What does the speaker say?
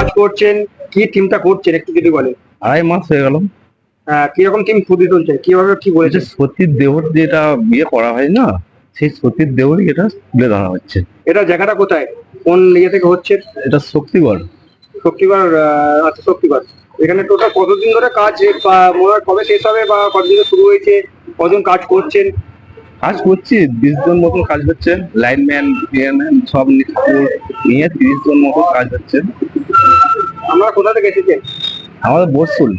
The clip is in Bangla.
কাজ করছেন? কি থিমটা করছেন? একটু যদি বলেন। আড়াই মাস হয়ে গেল। আহ, কীরকম থিম ফুটিয়ে তুলছেন কীভাবে কি এটা বলেছেন সতীর দেহর যেটা বিয়ে করা হয় না সেই সতীর দেহরই এটা তুলে ধরা হচ্ছে। এটা জায়গাটা কোথায়? কোন ইয়ে থেকে হচ্ছে? এটা শক্তিগড়। শক্তিগড় আচ্ছা শক্তিগড়। এখানে টোটাল কতদিন ধরে কাজ মনে হয় কবে শেষ হবে বা কতদিন শুরু হয়েছে? কজন কাজ করছেন? কাজ করছি বিশ জন মতন কাজ হচ্ছে। লাইনম্যান সব নিয়ে নিয়ে তিরিশ জন মতন কাজ হচ্ছে। আমরা কোথা থেকে এসেছেন? আমাদের বসুল